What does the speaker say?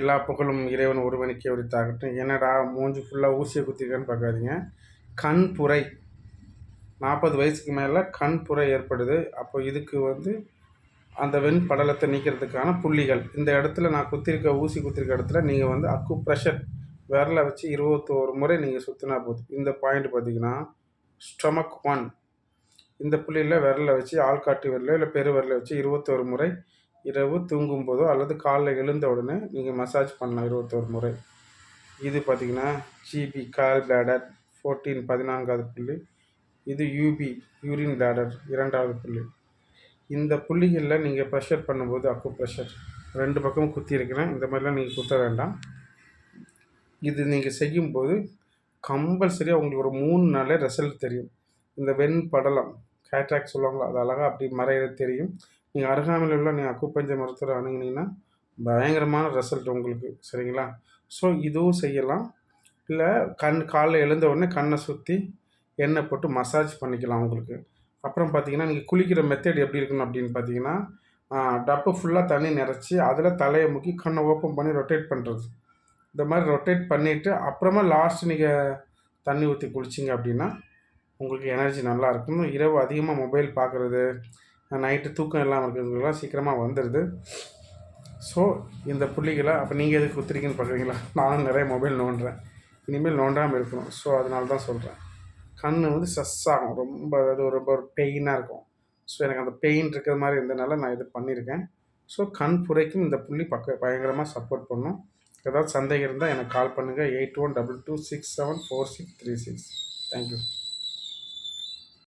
எல்லா புகழும் இறைவன் ஒருவனுக்கே உரித்தாகட்டும். என்னடா மூஞ்சி ஃபுல்லாக ஊசியை குத்திருக்கான்னு பார்க்காதீங்க. கண் புரை. நாற்பது வயசுக்கு மேலே கண் புரை ஏற்படுது. அப்போ இதுக்கு வந்து அந்த வெண் படலத்தை நீக்கிறதுக்கான புள்ளிகள். இந்த இடத்துல நான் குத்திருக்க ஊசி குத்திருக்க இடத்துல நீங்கள் வந்து அக்கு ப்ரெஷர் விரலை வச்சு இருபத்தோரு முறை நீங்கள் சுற்றினா போதும். இந்த பாயிண்ட் பார்த்தீங்கன்னா ஸ்டொமக் ஒன் இந்த புள்ளியில் விரலை வச்சு ஆள்காட்டி விரலோ இல்லை பெரு விரலை வச்சு இருபத்தோரு முறை இரவு தூங்கும்போதோ அல்லது காலைல எழுந்த உடனே நீங்கள் மசாஜ் பண்ணலாம் இருபத்தோரு முறை. இது பார்த்தீங்கன்னா ஜிபி கால் பிளாடர் ஃபோர்டீன் பதினான்காவது புள்ளி. இது யூபி யூரின் பிளாடர் இரண்டாவது புள்ளி. இந்த புள்ளிகளில் நீங்கள் ப்ரெஷர் பண்ணும்போது அக்கு ப்ரெஷர் ரெண்டு பக்கமும் குத்தி இருக்கிறேன் இந்த மாதிரிலாம் நீங்கள் குத்த வேண்டாம். இது நீங்கள் செய்யும்போது கம்பல்சரியாக உங்களுக்கு ஒரு மூணு நாளே ரிசல்ட் தெரியும். இந்த வெண் படலம் கேட்ராக் சொல்லுவாங்களோ அது அழகாக அப்படி மறையிறது தெரியும். நீங்கள் அருகாமையில் உள்ள நீங்கள் அக்குப்பஞ்ச மருத்துவரை அணுகுனீங்கன்னா பயங்கரமான ரிசல்ட் உங்களுக்கு சரிங்களா? ஸோ இதுவும் செய்யலாம். இல்லை கண் காலைல எழுந்த உடனே கண்ணை சுற்றி எண்ணெய் போட்டு மசாஜ் பண்ணிக்கலாம் உங்களுக்கு. அப்புறம் பார்த்தீங்கன்னா நீங்கள் குளிக்கிற மெத்தட் எப்படி இருக்கணும் அப்படின்னு பார்த்தீங்கன்னா டப்பு ஃபுல்லாக தண்ணி நிறச்சி அதில் தலையை முக்கி கண்ணை ஓப்பன் பண்ணி ரொட்டேட் பண்ணுறது இந்த மாதிரி ரொட்டேட் பண்ணிவிட்டு அப்புறமா லாஸ்ட் நீங்கள் தண்ணி ஊற்றி குளிச்சிங்க அப்படின்னா உங்களுக்கு எனர்ஜி நல்லா இருக்கும். இரவு அதிகமாக மொபைல் பார்க்குறது நைட்டு தூக்கம் இல்லாமல் இருக்கிறவங்களாம் சீக்கிரமாக வந்துடுது ஸோ இந்த புள்ளிகளை அப்போ நீங்கள் எதுக்கு குத்துறீங்கன்னு பார்க்குறீங்களா நானும் நிறைய மொபைல் நோண்டுறேன். இனிமேல் நோண்டாமல் இருக்கணும். ஸோ அதனால தான் சொல்கிறேன் கண் வந்து ஸ்ட்ரெஸ் ஆகும். ரொம்ப அதாவது ரொம்ப ஒரு பெயினாக இருக்கும். ஸோ எனக்கு அந்த பெயின் இருக்கிற மாதிரி இருந்தனால நான் இது பண்ணியிருக்கேன் ஸோ கண் புரைக்கும் இந்த புள்ளி பக்க பயங்கரமாக சப்போர்ட் பண்ணும். ஏதாவது சந்தேகம் இருந்தால் எனக்கு கால் பண்ணுங்கள் eight one double two six seven four six three six thank you